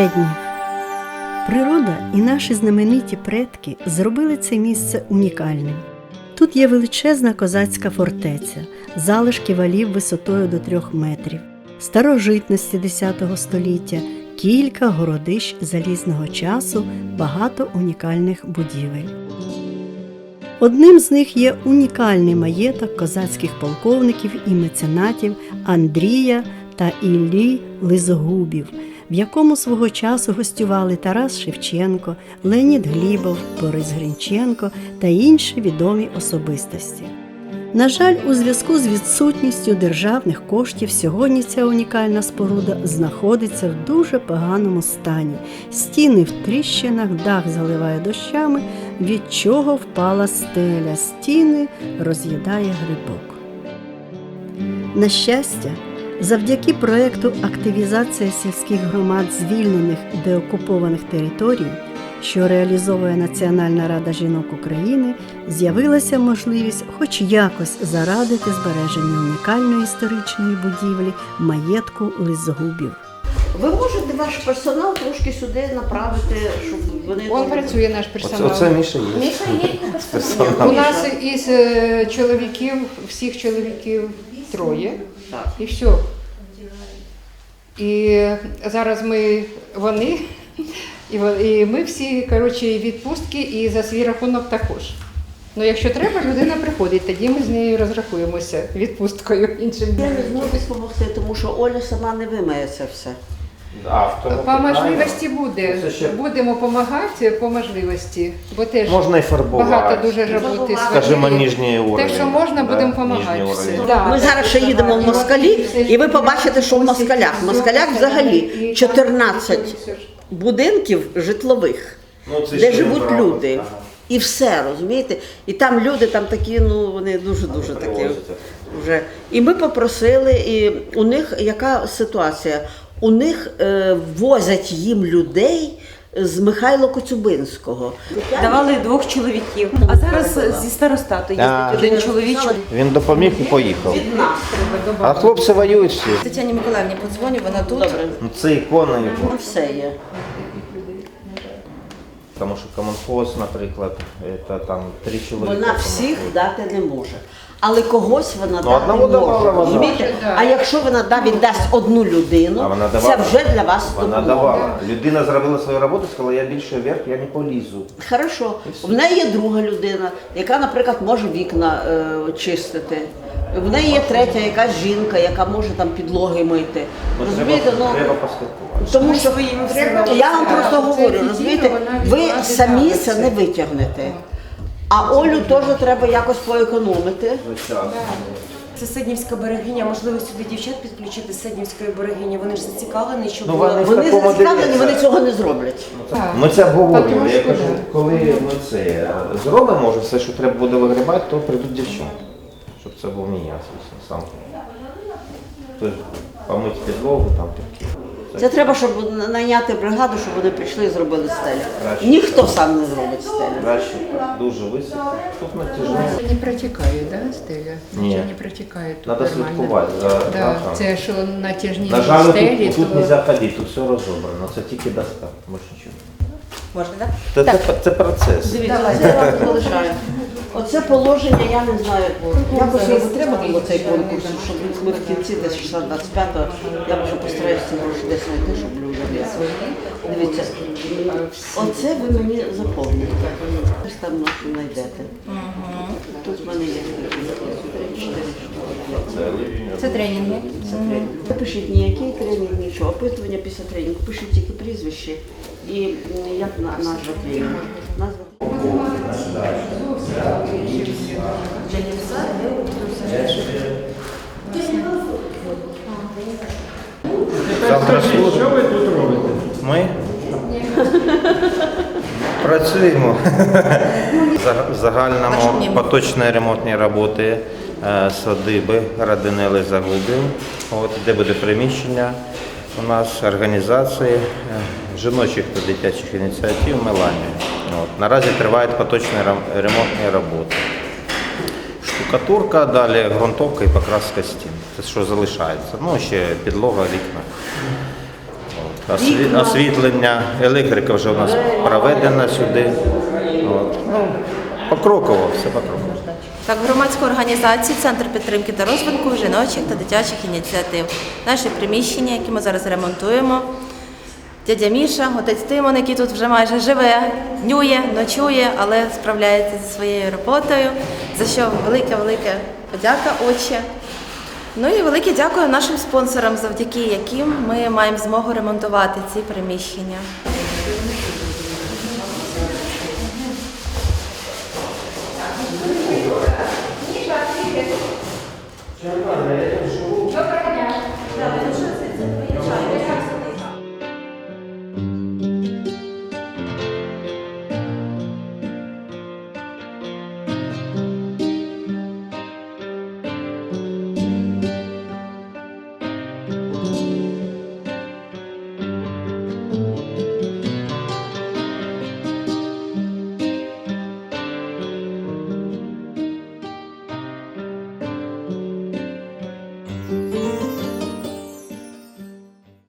Леднів. Природа і наші знамениті предки зробили це місце унікальним. Тут є величезна козацька фортеця, залишки валів висотою до трьох метрів, старожитності X століття, кілька городищ залізного часу, багато унікальних будівель. Одним з них є унікальний маєток козацьких полковників і меценатів Андрія та Іллі Лизогубів, в якому свого часу гостювали Тарас Шевченко, Леонід Глібов, Борис Гринченко та інші відомі особистості. На жаль, у зв'язку з відсутністю державних коштів сьогодні ця унікальна споруда знаходиться в дуже поганому стані. Стіни в тріщинах, дах заливає дощами, від чого впала стеля, стіни роз'їдає грибок. На щастя, завдяки проекту активізація сільських громад звільнених деокупованих територій, що реалізовує Національна рада жінок України, з'явилася можливість хоч якось зарадити збереження унікальної історичної будівлі маєтку Лизогубів. Ви можете ваш персонал трошки сюди направити, щоб вони Он працює наш персонал. оце Міша є. Міша є Персонал. У нас із е, чоловіків, всіх чоловіків троє. Так. І все. І зараз ми вони, і, ми всі коротше, відпустки, і за свій рахунок також. Ну, якщо треба, людина приходить, тоді ми з нею розрахуємося відпусткою іншим. Я не зможу допомогти, тому що Оля сама не вимає це все. А, По можливості буде. Це ще- Будемо допомагати по можливості, бо теж Можна і фарбувати. багато дуже роботи. Скажімо, нижній уровень. Те, що можна, да, будемо допомагати. нижній все. уровень. Да, Ми зараз ще їдемо в. Москалі, і ви побачите, що в Москалях. В Москалях взагалі 14 будинків житлових, Ну, це де ще живуть люди. ага. І все, розумієте? І там люди там такі, ну вони дуже-дуже такі. Вже. І ми попросили, і у них яка ситуація? У них е, возять їм людей з Михайло Коцюбинського. Давали двох чоловіків. А зараз зі старостату їздить один чоловік. Він допоміг і поїхав. Від нас. А хлопці воюють всі. Тетяні Миколаївні подзвоню, вона тут. Добре. Ну, це ікона його. Ну, все є. Тому що комунхоз, наприклад, це там три чоловіка. Вона всіх комунхоз. дати не може. Але когось вона Ну, дати одного давала вона. розумієте? Да. А якщо вона да, віддасть одну людину, А вона це вже для вас Вона допомога. давала. Людина зробила свою роботу, сказала, я більше вверх, я не полізу. Хорошо. В неї є друга людина, яка, наприклад, може вікна е, чистити. В неї є третя якась жінка, яка може там підлоги мити. Ну, Розумієте, треба, ну треба поспілкуватися. тому що Треба я вам просто говорю, розумієте, ви самі це не витягнете. А Олю теж треба якось поекономити. Це Сиднівська берегиня, можливо, сюди дівчат підключити з Сиднівської берегині. Вони ж зацікавлені, щоб Ну, вони- Вони такому зацікавлені, вони цього не зроблять. Так. Ми це обговорювали. Я кажу, коли ми це е, зробимо, може все, що треба буде вигрібати, то прийдуть дівчата. Щоб це був не я, звісно, сам. Тобто помити підлогу, там такі. Це треба, щоб найняти бригаду, щоб вони прийшли і зробили стелю. Краще. Ніхто сам не зробить стелю. Краще дуже високо. Тут натяжно. Не протікає, да, стеля? Ні. Нічого не протікає тут Треба нормально. слідкувати за Да, дахом. це що на тяжній На жаль, стелі, тут, тут то- не заходити, тут все розібрано, це тільки доска, більше нічого. Можна, так? Це, це, це процес. Дивіться, це я вам залишаю. Оце положення, я не знаю, якось його треба було цей конкурс, щоб ми в кінці десь числа 25-го, я вже постараюся ці гроші десь знайти, щоб люди. Дивіться, оце ви мені заповните. Десь там нашу знайдете. Тут в мене є. Це тренінги. Ви пишіть ніякий тренінг, нічого. Опитування після тренінгу. Пишіть тільки прізвище і як назва тренінгу. Назва Служба. Що ви тут робите? Ми працюємо в загальному поточні ремонтні роботи е, садиби Радинели Загубів, от, де буде приміщення у нас організації е, жіночих та дитячих ініціатив Меланія. От. Наразі тривають поточні ремонтні роботи. Штукатурка, далі ґрунтовка і покраска стін. Це що залишається. Ну, ще підлога, вікна. От. осві- освітлення, електрика вже у нас проведена сюди. От. Ну, покроково, все покроково. Так, громадську організацію Центр підтримки та розвитку жіночих та дитячих ініціатив. Наші приміщення, які ми зараз ремонтуємо. Дядя Міша, отець Тимон, який тут вже майже живе, днює, ночує, але справляється зі своєю роботою. За що велика-велика подяка, отче. Ну і велике дякую нашим спонсорам, завдяки яким ми маємо змогу ремонтувати ці приміщення.